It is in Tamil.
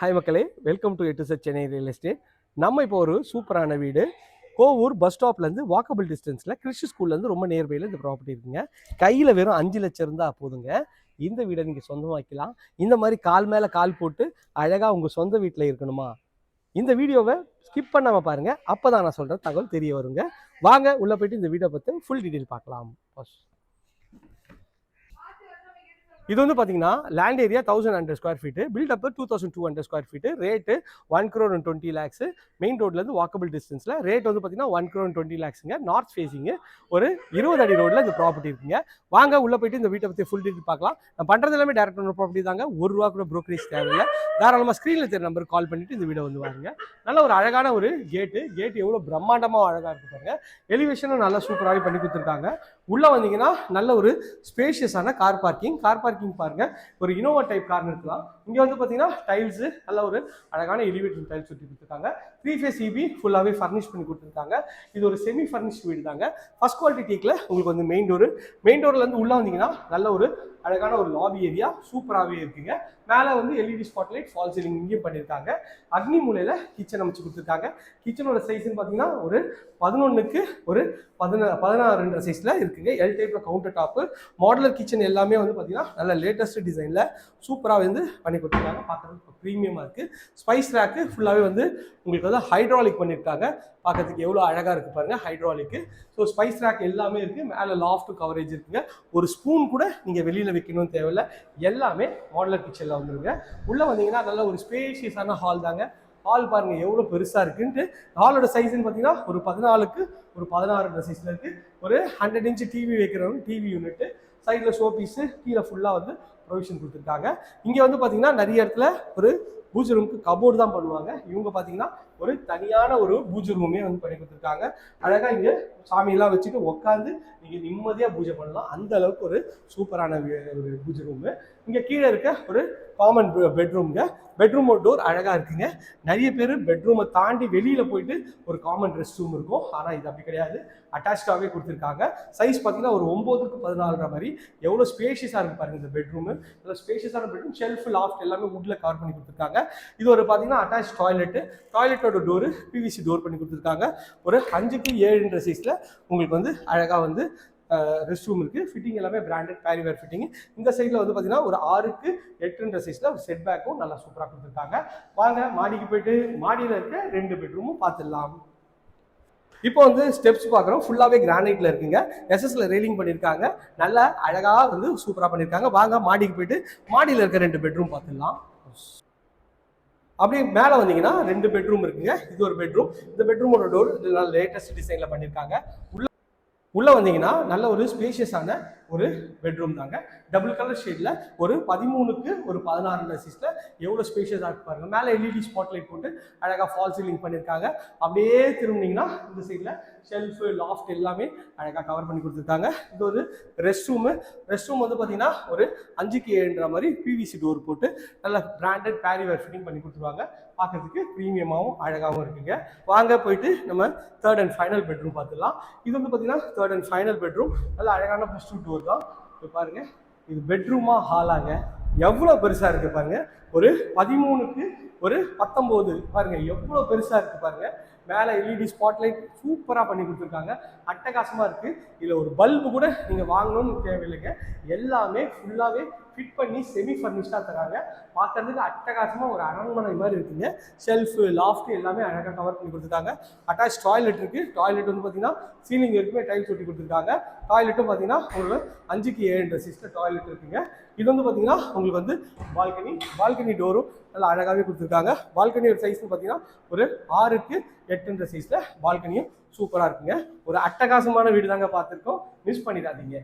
ஹாய் மக்களே வெல்கம் டு எட்டு செட் சென்னை ரியல் எஸ்டேட் நம்ம இப்போ ஒரு சூப்பரான வீடு. கோவூர் பஸ் ஸ்டாப்லேருந்து வாக்கபிள் டிஸ்டன்ஸில் கிறிஸ்டி ஸ்கூல்லேருந்து ரொம்ப நியர்பையில் இந்த ப்ராப்பர்ட்டி இருக்குங்க. கையில் வெறும் அஞ்சு லட்சம் இருந்தால் போதுங்க. இந்த வீடை நீங்கள் சொந்தமாக்கலாம். இந்த மாதிரி கால் மேலே கால் போட்டு அழகாக உங்கள் சொந்த வீட்டில் இருக்கணுமா? இந்த வீடியோவை ஸ்கிப் பண்ணாமல் பாருங்கள் அப்போ தான் நான் சொல்கிற தகவல் தெரிய வருங்க. வாங்க உள்ளே போயிட்டு இந்த வீடியோ பற்றி ஃபுல் டீட்டெயில் பார்க்கலாம். இது வந்து பார்த்தீங்கன்னா land area thousand hundred square feet built up two thousand two hundred square feet rate one crore and twenty lakhs main ரோட்லேருந்து வாக்கபிள் டிஸ்டன்ஸில் ரேட் வந்து பார்த்தீங்கன்னா ஒன் க்ரோர் அண்ட் டுவெண்ட்டி லேக்ஸுங்க நார்த் ஃபேஸிங்கு ஒரு இருபது அடி ரோட்டில் இந்த ப்ராப்பர்ட்டி இருக்குங்க. வாங்க உள்ளே போயிட்டு இந்த வீட்டை பற்றி ஃபுல் டீட்டெயில் பார்க்கலாம். நான் பண்ணுறது எல்லாமே டேரக்ட் ஒன்று ப்ராப்பர்ட்டி தாங்க. ஒரு ரூபா கூட ப்ரோக்கரேஜ் தேவையில்லை. தாராளமாக ஸ்க்ரீனில் தெரிய நம்பருக்கு கால் பண்ணிவிட்டு இந்த வீடை வந்து வாங்க நல்ல ஒரு அழகான ஒரு கேட்டு கேட் எவ்வளோ பிரம்மாண்டமாக அழகாக இருக்கு பாருங்க. எலிவேஷனும் நல்லா சூப்பராகவே பண்ணி கொடுத்துருக்காங்க. உள்ளே வந்தீங்கன்னா நல்ல ஒரு ஸ்பேஷியஸான கார் பார்க்கிங் கார் பார்க்கிங் பாருங்க. ஒரு இனோவா டைப் கார் இருக்கலாம். இங்கே வந்து பார்த்தீங்கன்னா டைல்ஸு நல்ல ஒரு அழகான எலிவேட்டர் டைல்ஸ் சுற்றி கொடுத்துருக்காங்க. த்ரீ ஃபேஸ் இபி ஃபுல்லாகவே ஃபர்னிஷ் பண்ணி கொடுத்துருக்காங்க. இது ஒரு செமி ஃபர்னிஷ் வீடு தாங்க ஃபர்ஸ்ட் குவாலிட்டி டீக்கில் உங்களுக்கு வந்து மெயின் டோர் மெயின் டோர்லேருந்து உள்ளே வந்தீங்கன்னா நல்ல ஒரு அழகான ஒரு லாபி ஏரியா சூப்பராகவே இருக்குங்க. மேலே வந்து எல்இடி ஸ்பாட்லைட் ஃபால் சீலிங் இங்கேயும் பண்ணியிருக்காங்க. அக்னி மூலையில் கிச்சன் அமைச்சு கொடுத்துருக்காங்க. கிச்சனோட சைஸ்ன்னு பார்த்தீங்கன்னா ஒரு பதினொன்றுக்கு ஒரு பதினா பதினாறுன்ற சைஸில் இருக்குங்க. எல் டைப்பில் கவுண்டர் டாப்பு மாடலர் கிச்சன் எல்லாமே வந்து பார்த்தீங்கன்னா நல்ல லேட்டஸ்ட் டிசைனில் சூப்பராக வந்து பண்ணி கொடுத்துருக்காங்க. பார்க்குறதுக்கு ப்ரீமியமாக இருக்குது ஸ்பைஸ் ரேக்கு ஃபுல்லாகவே வந்து உங்களுக்கு வந்து ஹைட்ராலிக் பண்ணியிருக்காங்க பார்க்கறதுக்கு எவ்வளோ அழகாக இருக்குது பாருங்கள் ஹைட்ராலிக்கு ஸோ ஸ்பைஸ் ரேக் எல்லாமே இருக்குது மேலே லாஃப்ட் கவரேஜ் இருக்குங்க. ஒரு ஸ்பூன் கூட நீங்கள் வெளியில் வைக்கணும்னு தேவையில்ல. எல்லாமே மாடலர் கிச்சனில் வந்துருங்க. உள்ளே வந்தீங்கன்னா நல்ல ஒரு ஸ்பேஷியஸான ஹால் தாங்க. ஹால் பாருங்கள் எவ்வளோ பெருசாக இருக்குன்ட்டு. ஹாலோட சைஸ்ன்னு பார்த்தீங்கன்னா ஒரு பதினாலுக்கு ஒரு பதினாறு சைஸில் இருக்குது ஒரு ஹண்ட்ரட் இன்ச் டிவி வைக்கிறவங்க டிவி யூனிட்டு சைடில் ஷோ பீஸு கீழே ஃபுல்லாக வந்து ப்ரொவிஷன் கொடுத்துருக்காங்க. இங்கே வந்து பார்த்தீங்கன்னா நிறைய இடத்துல ஒரு பூஜை ரூமுக்கு கபோர்டு தான் பண்ணுவாங்க. இவங்க பார்த்தீங்கன்னா ஒரு தனியான ஒரு பூஜை ரூமே வந்து பண்ணி கொடுத்துருக்காங்க. அழகாக இங்கே சாமியெல்லாம் வச்சுட்டு உட்காந்து நீங்கள் நிம்மதியாக பூஜை பண்ணலாம். அந்த அளவுக்கு ஒரு சூப்பரான ஒரு பூஜை ரூமு இங்கே கீழே இருக்க ஒரு காமன் பெட்ரூம்ங்க பெட்ரூம் டோர் அழகாக இருக்குங்க. நிறைய பேர் பெட்ரூமை தாண்டி வெளியில் போயிட்டு ஒரு காமன் ரெஸ்ட் ரூம் இருக்கும். ஆனால் இது அப்படி கிடையாது. அட்டாச்சாகவே கொடுத்துருக்காங்க. சைஸ் பார்த்தீங்கன்னா ஒரு ஒம்போதுக்கு பதினாலுற மாதிரி. எவ்வளோ ஸ்பேஷியஸாக இருக்கு பாருங்கள் இந்த பெட்ரூமு நல்ல ஸ்பேஷியஸான பெட்ரூம் ஷெல்ஃப் லாஃப்ட் எல்லாமே வுட்டில் கவர் பண்ணி கொடுத்துருக்காங்க. இது ஒரு பார்த்தீங்கன்னா அட்டாச் டாய்லெட்டு டாய்லெட்டோட டோரு பிவிசி டோர் பண்ணி கொடுத்துருக்காங்க. ஒரு அஞ்சுக்கு ஏழுன்ற சைஸில் உங்களுக்கு வந்து அழகாக வந்து ரெஸ்ட் ரூம் இருக்குது ஃபிட்டிங் எல்லாமே பிராண்டட் பேரிவேர் ஃபிட்டிங் இந்த சைடில் வந்து பார்த்தீங்கன்னா ஒரு ஆறுக்கு எட்டுன்ற சைஸில் ஒரு செட் பேக்கும் நல்லா சூப்பராக கொடுத்துருக்காங்க. வாங்க மாடிக்கு போயிட்டு மாடியில் இருக்க ரெண்டு பெட்ரூமும் பார்த்துடலாம். இப்போ வந்து ஸ்டெப்ஸ் பார்க்குறோம். ஃபுல்லாகவே கிரானைட்டில் இருக்குங்க. எஸ்எஸ்ல ரெயிலிங் பண்ணியிருக்காங்க நல்லா அழகாக வந்து சூப்பராக பண்ணியிருக்காங்க வாங்க மாடிக்கு போயிட்டு மாடியில் இருக்க ரெண்டு பெட்ரூம் பார்த்துடலாம். அப்படியே மேலே வந்தீங்கன்னா ரெண்டு பெட்ரூம் இருக்குங்க. இது ஒரு பெட்ரூம் இந்த பெட்ரூமோட டோர் நல்ல லேட்டஸ்ட் டிசைனில் பண்ணியிருக்காங்க உள்ள உள்ளே வந்தீங்கன்னா நல்ல ஒரு ஸ்பேஷியஸான ஒரு பெட்ரூம் தாங்க. டபுள் கலர் ஷேடில் ஒரு பதிமூணுக்கு ஒரு பதினாறு சீஸில் எவ்வளோ ஸ்பேஷியஸாக இருக்கு பாருங்கள் மேலே எல்இடி ஸ்பாட் லைட் போட்டு அழகாக ஃபால் சீலிங் பண்ணியிருக்காங்க அப்படியே திரும்பினீங்கன்னா இந்த சைடில் ஷெல்ஃபு லாஃப்ட் எல்லாமே அழகாக கவர் பண்ணி கொடுத்துருக்காங்க. இது ஒரு ரெஸ்ட் ரூமு ரெஸ்ட் ரூம் வந்து பார்த்தீங்கன்னா ஒரு அஞ்சுக்கு ஏழுன்ற மாதிரி பிவிசி டோர் போட்டு நல்ல பிராண்டட் பேரிவேர் ஃபிட்டிங் பண்ணி கொடுத்துருவாங்க. பார்க்கறதுக்கு ப்ரீமியமாகவும் அழகாகவும் இருக்குங்க. வாங்க போயிட்டு நம்ம தேர்ட் அண்ட் ஃபைனல் பெட்ரூம் பார்த்துடலாம். இது வந்து பார்த்தீங்கன்னா தேர்ட் அண்ட் ஃபைனல் பெட்ரூம் நல்ல அழகான புஷ் டோர் போயிருக்கோம் இப்போ பாருங்க. இது பெட்ரூமா ஹாலாங்க எவ்வளோ பெருசாக இருக்கு பாருங்க. ஒரு பதிமூணுக்கு ஒரு பத்தொம்போது. பாருங்க எவ்வளோ பெருசாக இருக்கு பாருங்க. மேலே எல்இடி ஸ்பாட்லைட் சூப்பராக பண்ணி கொடுத்துருக்காங்க. அட்டகாசமாக இருக்குது இதில் ஒரு பல்பு கூட நீங்கள் வாங்கணும்னு தேவையில்லைங்க. எல்லாமே ஃபுல்லாகவே ஃபிட் பண்ணி செமி ஃபர்னிஷ்டாக தராங்க. பார்க்கறதுக்கு அட்டகாசமாக ஒரு அரண்மனை மாதிரி இருக்குங்க. ஷெல்ஃபு லாஃப்ட் எல்லாமே அழகாக கவர் பண்ணி கொடுத்துருக்காங்க. அட்டாச் டாய்லெட் இருக்குது டாய்லெட் வந்து பார்த்தீங்கன்னா சீலிங் இருக்குமே டைல்ஸ் ஒட்டி கொடுத்துருக்காங்க. டாய்லெட்டும் பார்த்தீங்கன்னா ஒரு அஞ்சுக்கு ஏழு சிஸ்டர் டாய்லெட் இருக்குங்க. இது வந்து பார்த்தீங்கன்னா உங்களுக்கு வந்து பால்கனி பால்கனி டோரும் நல்லா அழகாகவே கொடுத்துருக்காங்க. பால்கனியோட சைஸ்னு பார்த்தீங்கன்னா ஒரு ஆறுக்கு எட்டுன்ற சைஸில் பால்கனியும் சூப்பராக இருக்குங்க. ஒரு அட்டகாசமான வீடு தாங்க பார்த்துருக்கோம். மிஸ் பண்ணிடாதீங்க.